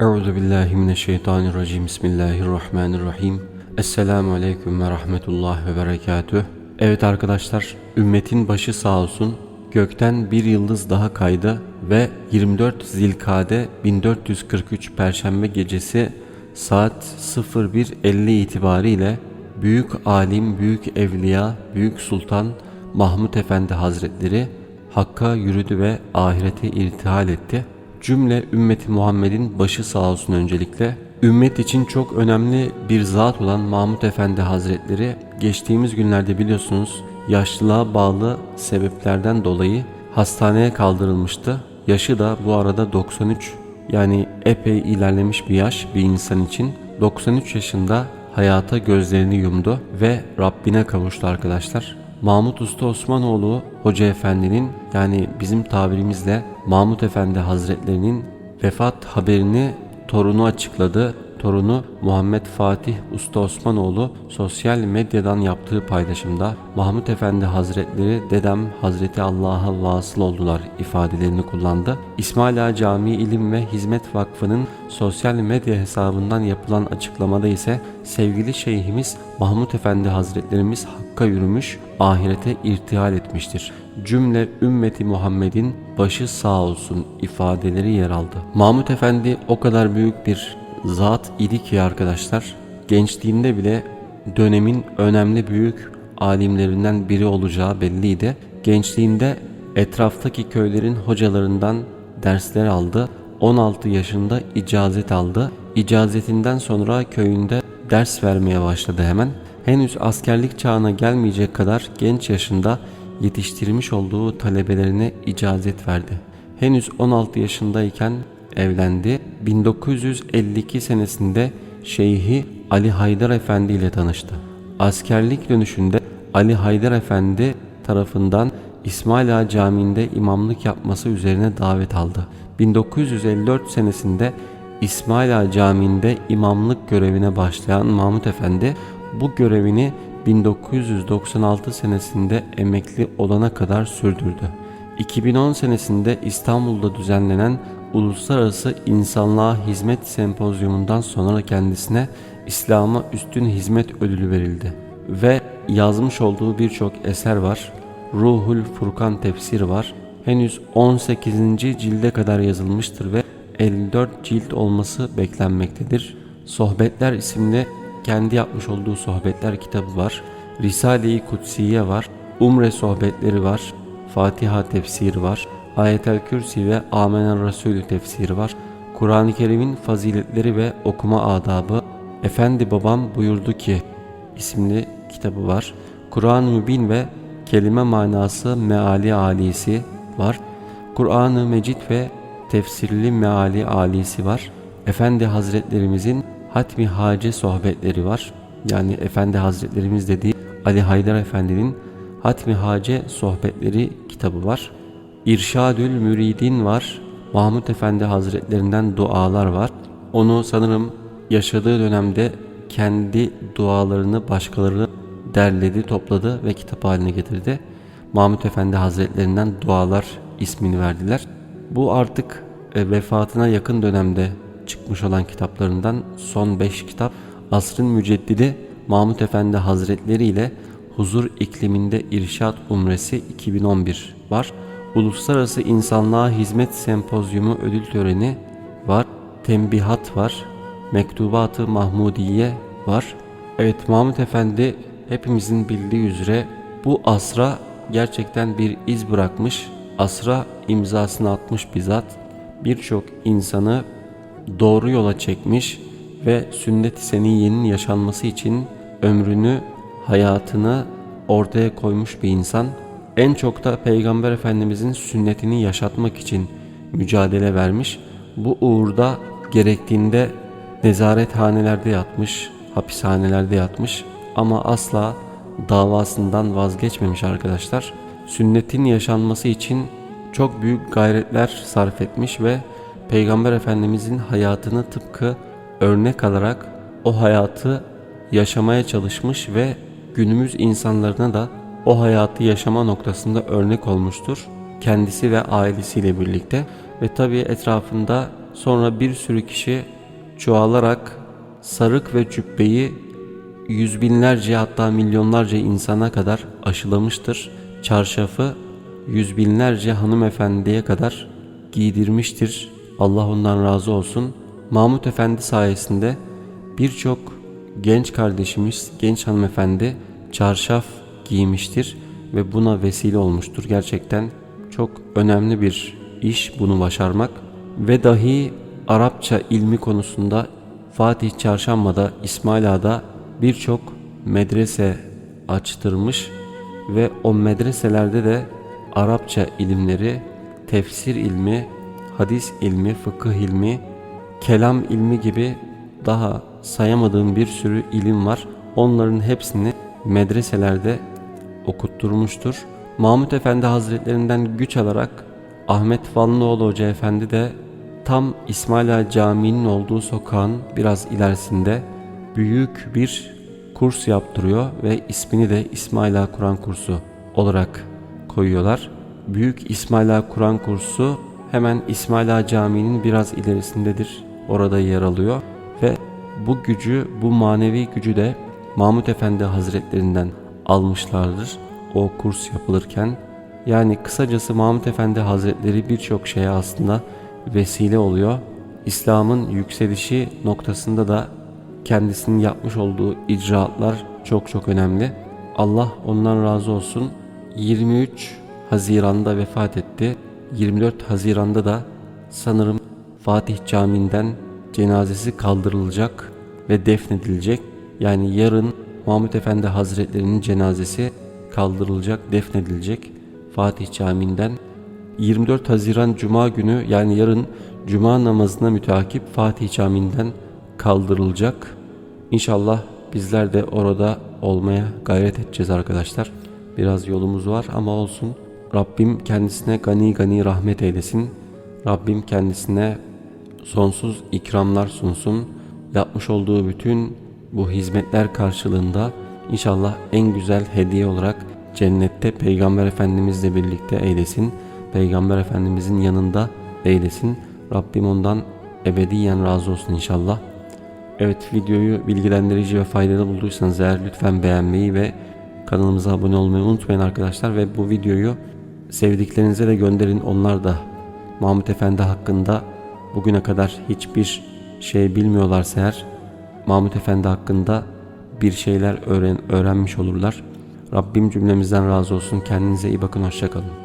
Euzu billahi mineşşeytanirracim. Bismillahirrahmanirrahim. Esselamu aleyküm ve rahmetullah ve berekatüh. Evet arkadaşlar, ümmetin başı sağ olsun. Gökten bir yıldız daha kaydı ve 24 Zilkade 1443 Perşembe gecesi saat 01.50 itibariyle Büyük Alim, Büyük Evliya, Büyük Sultan Mahmud Efendi Hazretleri Hakk'a yürüdü ve ahirete irtihal etti. Cümle ümmeti Muhammed'in başı sağ olsun öncelikle. Ümmet için çok önemli bir zat olan Mahmud Efendi Hazretleri geçtiğimiz günlerde biliyorsunuz yaşlılığa bağlı sebeplerden dolayı hastaneye kaldırılmıştı. Yaşı da bu arada 93 yani epey ilerlemiş bir yaş bir insan için. 93 yaşında hayata gözlerini yumdu ve Rabbine kavuştu arkadaşlar. Mahmut Usta Osmanoğlu Hoca Efendi'nin yani bizim tabirimizle Mahmut Efendi Hazretlerinin vefat haberini torunu açıkladı. Torunu Muhammed Fatih Usta Osmanoğlu sosyal medyadan yaptığı paylaşımda Mahmut Efendi Hazretleri dedem Hazreti Allah'a vasıl oldular ifadelerini kullandı. İsmail Ağa Camii İlim ve Hizmet Vakfı'nın sosyal medya hesabından yapılan açıklamada ise sevgili şeyhimiz Mahmut Efendi Hazretlerimiz Hakk'a yürümüş, ahirete irtihal etmiştir. Cümle ümmeti Muhammed'in başı sağ olsun ifadeleri yer aldı. Mahmut Efendi o kadar büyük bir zat idi ki arkadaşlar gençliğinde bile dönemin önemli büyük alimlerinden biri olacağı belliydi. Gençliğinde etraftaki köylerin hocalarından dersler aldı. 16 yaşında icazet aldı. İcazetinden sonra köyünde ders vermeye başladı hemen. Henüz askerlik çağına gelmeyecek kadar genç yaşında yetiştirmiş olduğu talebelerine icazet verdi. Henüz 16 yaşındayken evlendi. 1952 senesinde Şeyhi Ali Haydar Efendi ile tanıştı. Askerlik dönüşünde Ali Haydar Efendi tarafından İsmail Ağa Camii'nde imamlık yapması üzerine davet aldı. 1954 senesinde İsmail Ağa Camii'nde imamlık görevine başlayan Mahmut Efendi bu görevini 1996 senesinde emekli olana kadar sürdürdü. 2010 senesinde İstanbul'da düzenlenen Uluslararası İnsanlığa Hizmet Sempozyumundan sonra kendisine İslam'a Üstün Hizmet Ödülü verildi ve yazmış olduğu birçok eser var. Ruhul Furkan tefsir var. Henüz 18. cilde kadar yazılmıştır ve 54 cilt olması beklenmektedir. Sohbetler isimli kendi yapmış olduğu sohbetler kitabı var. Risale-i Kutsiye var. Umre sohbetleri var. Fatiha tefsiri var. Ayetel Kürsi ve Amener Resulü tefsiri var. Kur'an-ı Kerim'in faziletleri ve okuma adabı Efendi Babam buyurdu ki isimli kitabı var. Kur'an-ı Mübin ve kelime manası meali alisi var. Kur'an-ı Mecid ve tefsirli meali alisi var. Efendi Hazretlerimizin Hatmi Hace sohbetleri var. Yani Efendi Hazretlerimiz dediği Ali Haydar Efendi'nin Hatmi Hace sohbetleri kitabı var. İrşadül Müridin var. Mahmut Efendi Hazretlerinden dualar var. Onu sanırım yaşadığı dönemde kendi dualarını başkaları derledi, topladı ve kitap haline getirdi. Mahmut Efendi Hazretlerinden dualar ismini verdiler. Bu artık e, vefatına yakın dönemde çıkmış olan kitaplarından son 5 kitap Asrın Müceddidi Mahmut Efendi Hazretleri ile Huzur ikliminde İrşad Umresi 2011 var. Uluslararası İnsanlığa Hizmet Sempozyumu ödül töreni var. Tembihat var. Mektubat-ı Mahmudiye var. Evet Mahmut Efendi hepimizin bildiği üzere bu asra gerçekten bir iz bırakmış. Asra imzasını atmış bizzat. Birçok insanı doğru yola çekmiş ve sünnet-i seniyyenin yaşanması için ömrünü, hayatını ortaya koymuş bir insan. En çok da Peygamber Efendimizin sünnetini yaşatmak için mücadele vermiş. Bu uğurda gerektiğinde nezarethanelerde yatmış, hapishanelerde yatmış ama asla davasından vazgeçmemiş arkadaşlar. Sünnetin yaşanması için çok büyük gayretler sarf etmiş ve Peygamber Efendimizin hayatını tıpkı örnek alarak o hayatı yaşamaya çalışmış ve günümüz insanlarına da o hayatı yaşama noktasında örnek olmuştur. Kendisi ve ailesiyle birlikte ve tabi etrafında sonra bir sürü kişi çoğalarak sarık ve cübbeyi yüz binlerce hatta milyonlarca insana kadar aşılamıştır. Çarşafı yüz binlerce hanımefendiye kadar giydirmiştir. Allah ondan razı olsun. Mahmut Efendi sayesinde birçok genç kardeşimiz, genç hanımefendi çarşaf giymiştir ve buna vesile olmuştur. Gerçekten çok önemli bir iş bunu başarmak ve dahi Arapça ilmi konusunda Fatih Çarşamba'da, İsmail Ağa'da birçok medrese açtırmış ve o medreselerde de Arapça ilimleri, tefsir ilmi, hadis ilmi, fıkıh ilmi, kelam ilmi gibi daha sayamadığım bir sürü ilim var. Onların hepsini medreselerde okutturmuştur. Mahmut Efendi Hazretlerinden güç alarak Ahmet Vanlıoğlu Hoca Efendi de tam İsmail Ağa Camii'nin olduğu sokağın biraz ilerisinde büyük bir kurs yaptırıyor ve ismini de İsmail Ağa Kur'an kursu olarak koyuyorlar. Büyük İsmail Ağa Kur'an kursu hemen İsmail Ağa Camii'nin biraz ilerisindedir. Orada yer alıyor ve bu gücü, bu manevi gücü de Mahmut Efendi Hazretlerinden almışlardır o kurs yapılırken. Yani kısacası Mahmut Efendi Hazretleri birçok şeye aslında vesile oluyor. İslam'ın yükselişi noktasında da kendisinin yapmış olduğu icraatlar çok çok önemli. Allah ondan razı olsun. 23 Haziran'da vefat etti. 24 Haziran'da da sanırım Fatih Camii'nden cenazesi kaldırılacak ve defnedilecek. Yani yarın Mahmut Efendi Hazretlerinin cenazesi kaldırılacak, defnedilecek Fatih Camii'nden. 24 Haziran Cuma günü yani yarın Cuma namazına müteakip Fatih Camii'nden kaldırılacak. İnşallah bizler de orada olmaya gayret edeceğiz arkadaşlar. Biraz yolumuz var ama olsun. Rabbim kendisine gani gani rahmet eylesin. Rabbim kendisine sonsuz ikramlar sunsun. Yapmış olduğu bütün bu hizmetler karşılığında inşallah en güzel hediye olarak cennette Peygamber Efendimizle birlikte eylesin. Peygamber Efendimizin yanında eylesin. Rabbim ondan ebediyen razı olsun inşallah. Evet videoyu bilgilendirici ve faydalı bulduysanız eğer lütfen beğenmeyi ve kanalımıza abone olmayı unutmayın arkadaşlar ve bu videoyu sevdiklerinize de gönderin. Onlar da Mahmut Efendi hakkında bugüne kadar hiçbir şey bilmiyorlarsa eğer Mahmut Efendi hakkında bir şeyler öğren öğrenmiş olurlar. Rabbim cümlemizden razı olsun. Kendinize iyi bakın. Hoşçakalın.